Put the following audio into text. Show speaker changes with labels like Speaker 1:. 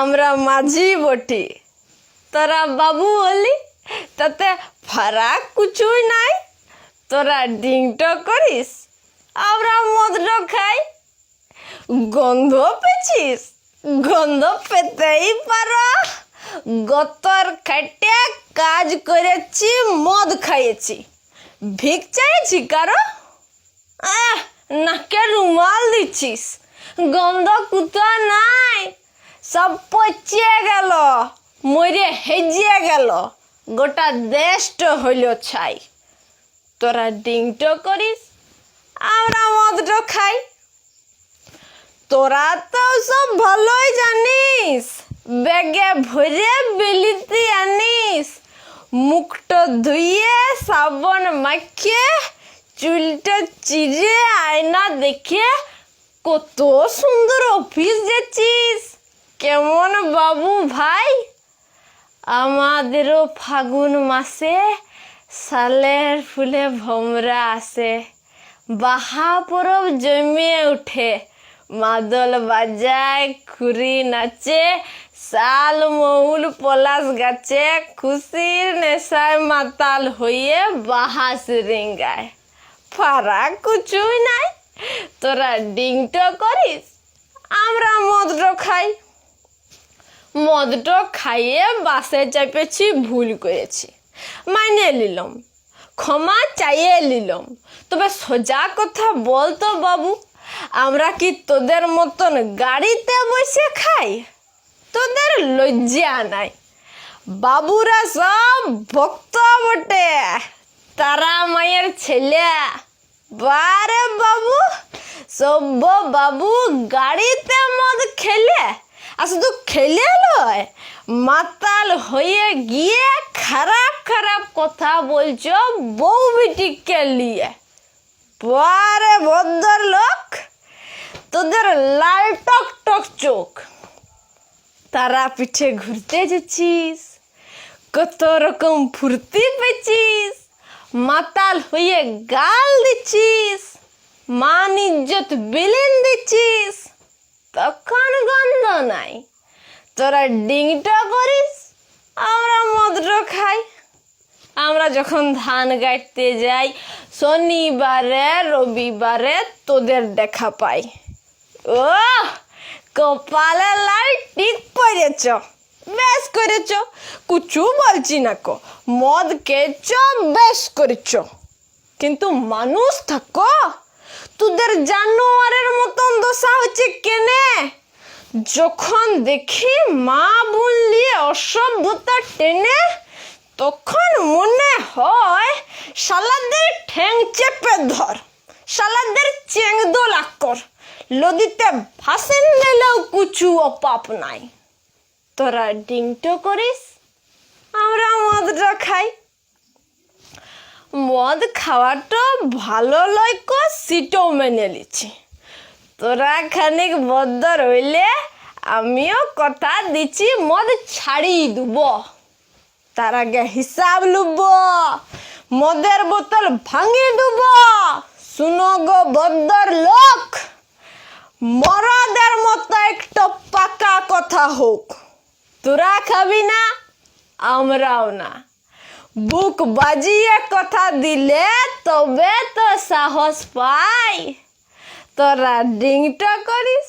Speaker 1: আমরা মাঝি বটি। তোরা বাবু হলি তাতে ফারাক কিছুই নাই। তোরা ডিংটো করিস, আমরা মদটা খাই। গন্ধ পেছিস, গন্ধ পেতেই পারো। গতর খাটে কাজ করেছি, মদ খাইয়েছি। ভিক চাইছি কারও? নাকে রুমাল দিচ্ছিস। গন্ধ কুতা নাই। সব পচিয়ে গেল মরে হেজিয়ে গেল। গোটা দেশটা হইল ছাই। তোরা ডিংটো করিস, আমরা মদটো খাই। তোরা তো সব ভালোই জানিস, ব্যাগে ভরে বিলিতি আনিস। মুখটা ধুয়ে সাবন মাখিয়ে, চুলটা চিরে আয়না দেখে কত সুন্দর অফিস যাচ্ছিস কেমন বাবু ভাই? আমাদেরও ফাগুন মাসে সালের ফুলে ভমরা আসে। বাহা পরব জমে উঠে, মাদল বাজায়, খুরি নাচে, শাল মৌল পলাশ গাছে, খুশির নেশায় মাতাল হয়ে বাহাস রিঙ্গায়। ফারাক কিছুই নাই, তোরা ডিংটো করিস, আমরা মদটো খাই। মদটো খাইয়ে বাসে চাপেছি ভুল করেছি। মাইনে নিলাম ক্ষমা চাইয়ে নিলাম তবে সোজা কথা বলতো বাবু, আমরা কি তোদের মতন গাড়িতে বসে খাই? তোদের লজ্জা নাই। বাবুরা সব ভক্ত বটে। তারা মায়ের ছেলে। বারে বাবু সব্য বাবু গাড়িতে মদ খেলে। আর শুধু খেলে নয় মাতাল হয়ে গিয়ে খারাপ খারাপ কথা বলছো বউ বিটিকে নিয়ে। বারে ভদ্র লোক, তোদের লাল টক টক চোখ। তারা পিঠে ঘুরতে যাচ্ছিস, কত রকম ফুর্তি পেয়েছিস। মাতাল হয়ে গাল দিচ্ছিস, মান ইজ্জত বিলিন দিচ্ছিস। তখন গন্ধ নাই। তোরা ডিংটা করিস, আমরা মদটা খাই। আমরা যখন ধান গাইতে যাই, শনিবারে, রবিবারে তোদের দেখা পাই। ও কপালে লাল টিক পড়েছ। বেশ করেছ। কুচু বলছি না কো, মদ খেয়েছ, বেশ করেছ। কিন্তু মানুষ থাকো। তোদের জানোয়ারের মতন দশা হচ্ছে কেনে? যখন দেখি মা নিয়ে অসভ্যতা টেনে, তখন মনে হয় শালাদের ঠ্যাং চেপে ধর, শালাদের চেং দোলা কর নদীতে ভাসেন নিলেও কুচু অপাপ নাই। তোরা ডিংটো করিস, আমরা মদটা খাই। মদ খাওয়াটা ভালো লয়ক সিটও মেনে নিচ্ছি তোরা খানিক বদ্ধ রইলে, আমিও কথা দিচ্ছি মদ ছাড়ি দেব। তার আগে হিসাব লুব। মদের বোতল ভাঙি দেব। শুনো গো বদ্দর লোক, মরদের মতো একটা পাকা কথা হোক। তোরা খাবি না, আমরাও না। বুক বাজিয়ে কথা দিলে তবে তো সাহস পাই। তোরা ডিংটা করিস